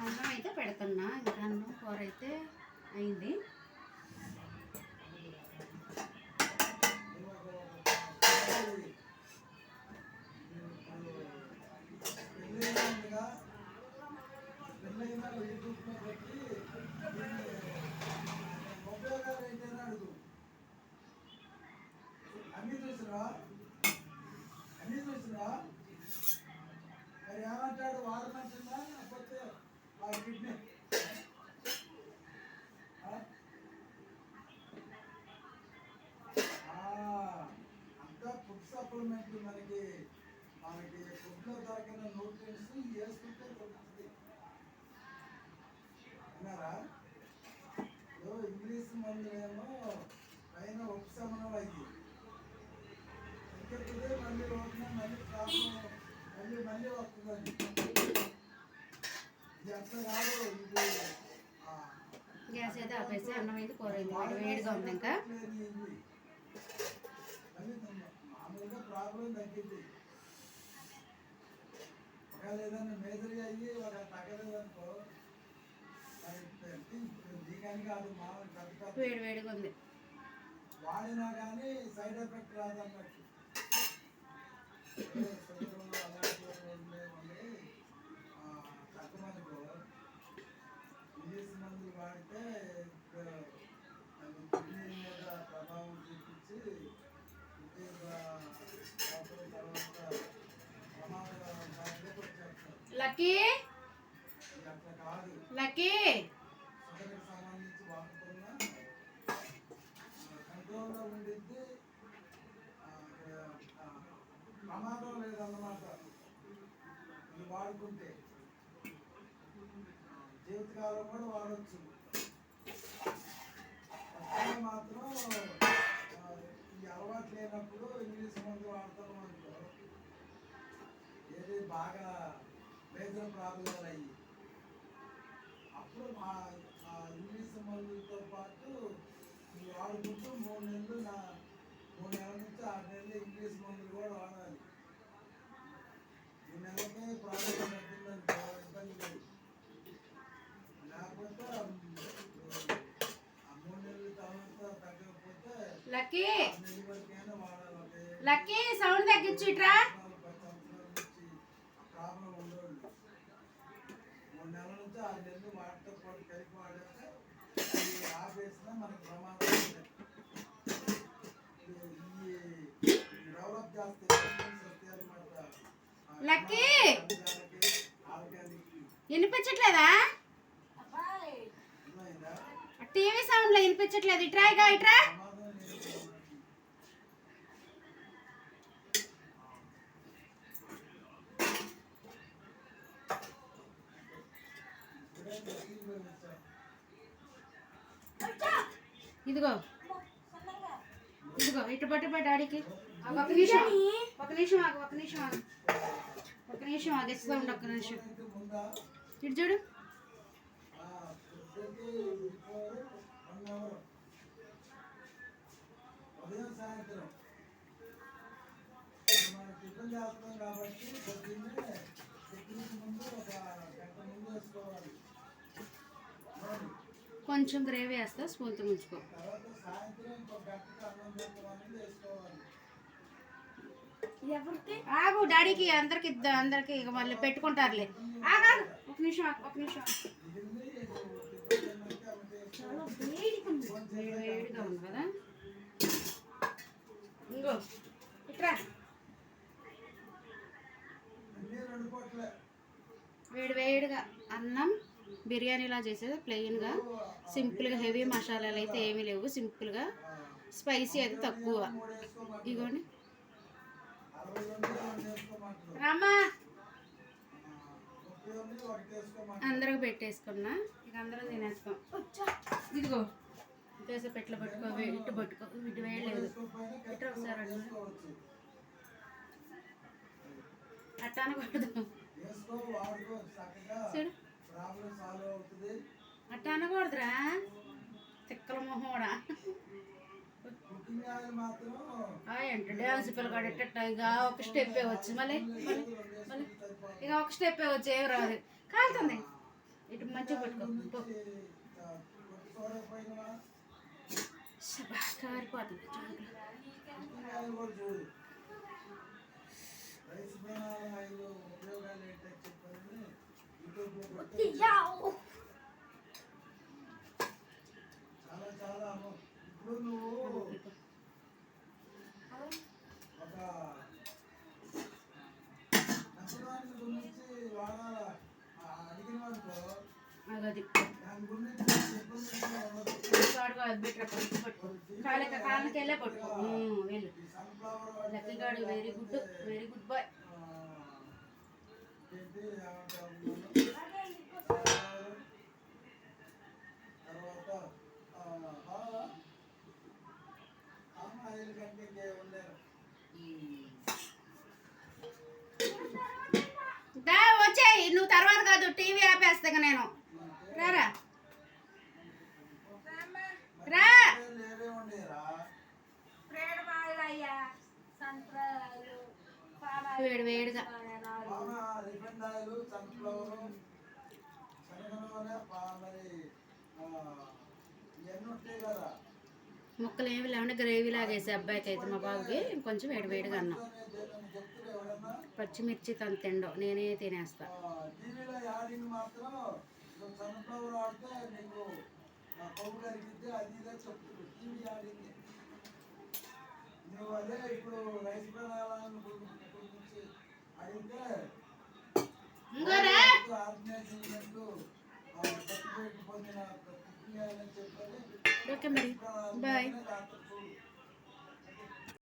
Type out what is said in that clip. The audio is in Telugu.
అన్నం అయితే పెడుతున్నా. ఇంకా అన్నం కూర అయితే అయింది అన్ని చూసినా అన్ని చూసినా మరి ఏమంటాడు? వాడమంటుందా లేకపోతే ఆ? కిడ్నీ అంతా ఫుడ్ సప్లిమెంట్ మనకి మనకి ఫుడ్లో దొరికిన న్యూట్రియన్స్ వేసుకుంటే దొరుకుతుంది విన్నారా? ఇంగ్లీష్ మందులేమో పైన ఉపశమనం అయ్యి. ఇంకెప్పుడు మళ్ళీ రోడ్న మళ్ళీ ప్రాబ్లం మళ్ళీ ఇది అట్లా కాదు ఇది గ్యాస్ అయితే ఆపేసి అన్నం అయితే కూర అయింది వేడి వేడిగా ఉంది ఇంకా. మామూలుగా ప్రాబ్లం తగ్గింది ఒకవేళ ఏదైనా అయ్యి ఒక తగ్గలేదనుకో దీనికి కాదు మామూలు వేడి వేడిగా ఉంది. వాడినా కానీ సైడ్ ఎఫెక్ట్ రాదన్నట్టు. లక్కీ ఇది అట్లా కాదు లక్కీ షుగర్కి సంబంధించి వాడుతున్నా కంట్రోల్లో ఉండిద్ది ఆ, ఆ, ప్రమాదం లేదన్నమాట. ఇది వాడుకుంటే. జీవితకాలం కూడా వాడచ్చు. మాత్రం ఈ అలవాటు లేనప్పుడు ఇంగ్లీష్ మందు వాడతాం అనుకో ఏది బాగా మేజర్ ప్రాబ్లం అయ్యి. అప్పుడు మా ఆ ఇంగ్లీష్ మందులతో పాటు ఇవి వాడుకుంటూ మూడు నెలలు నా మూడు నెలల నుంచి ఆరు నెలలు ఇంగ్లీష్ మందులు కూడా వాడాలి ఈ నెలకే ప్రాబ్లం తగ్గిందనుకో ఇబ్బంది లేదు లేకపోతే ఆ మూడు నెలల తర్వాత తగ్గకపోతే లక్కీ. లక్కీ సౌండ్ తగ్గించు ఇట్రా ప్రాబ్లం ఉండేవాళ్ళు మూడు నెలల నుంచి ఆ నెలలు వాటితో కలిపి వాడాక అది ఆపేసినా మనకి లక్కీ! వినిపించట్లేదా? టీవీ సౌండ్లో వినిపించట్లేదు ఇట్రాయిగా ఇట్రా ఇదిగో. ఇదిగో ఇటు పట్టు పట్టు ఆడికి. ఒక నిమిషం. ఒక నిమిషం ఆగు ఒక నిమిషం ఆగు. ఒక నిమిషం ఆగిస్తా ఉండు ఒక్క నిమిషం. ఇటు చూడు. కొంచెం గ్రేవీ వేస్తా స్పూన్తో ముంచుకో. ఆగు డాడీకి అందరికి అందరికి ఇక మళ్ళీ పెట్టుకుంటారులే. ఆగు ఒక నిమిషం ఒక నిమిషం. వేడి వేడిగా ఉంది. కదా? ఇంకో ఇట్రా. వేడి వేడిగా అన్నం బిర్యానీలా చేసేది ప్లెయిన్గా సింపుల్గా హెవీ మసాలాలు అయితే ఏమీ లేవు. సింపుల్గా స్పైసీ అయితే తక్కువ. ఇగోండి. రామ్మా ముప్పై పెట్టేసుకున్నా. ఇక అందరం తినేసుకో. ఇదిగో. దోశ పెట్లో పట్టుకో ఇటు పట్టుకో. ఇటు వేయలేదు. ఇటు ఒకసారి అడుగు. అనకూడదు అట్ట చూడు. అనకూడదురా తిక్కల మొహోడా కూడా కుకింగ్ డ్యాన్స్ పిల్లగాడు ఎట్ట ఇక ఒక స్టెప్పే వచ్చి. మళ్ళీ మళ్ళీ మళ్ళీ. ఇక ఒక స్టెప్పే వచ్చి ఏం రాదు. కాలుతుంది. ఇటు మంచిగా పెట్టుకో. పో. కారిపోతుంది. చూడండి. కాళ్ళకి పట్టుకో వెళ్ళు very good very good boy నువ్వు తర్వాత కాదు టీవీ ఆపేస్తాగా నేను. రారా? ఉంటాయి కదా. ముక్కలు ఏమి లేకుండా గ్రేవీ లాగేసి అబ్బాయికి అయితే మా బాబుకి ఇంకొంచెం వేడి వేడిగా అన్నం. పచ్చిమిర్చి తను తిండవు నేనే తినేస్తా. ఆ, కొవ్వు కరిగిద్ది అది ఇదే చెప్తుంది టీవీ యాడింగ్ నువ్వు అదే ఇప్పుడు రైస్ ప్రణాళాలను గురించి అడిగితే ఆర్గనైజేషన్ పొందిన అని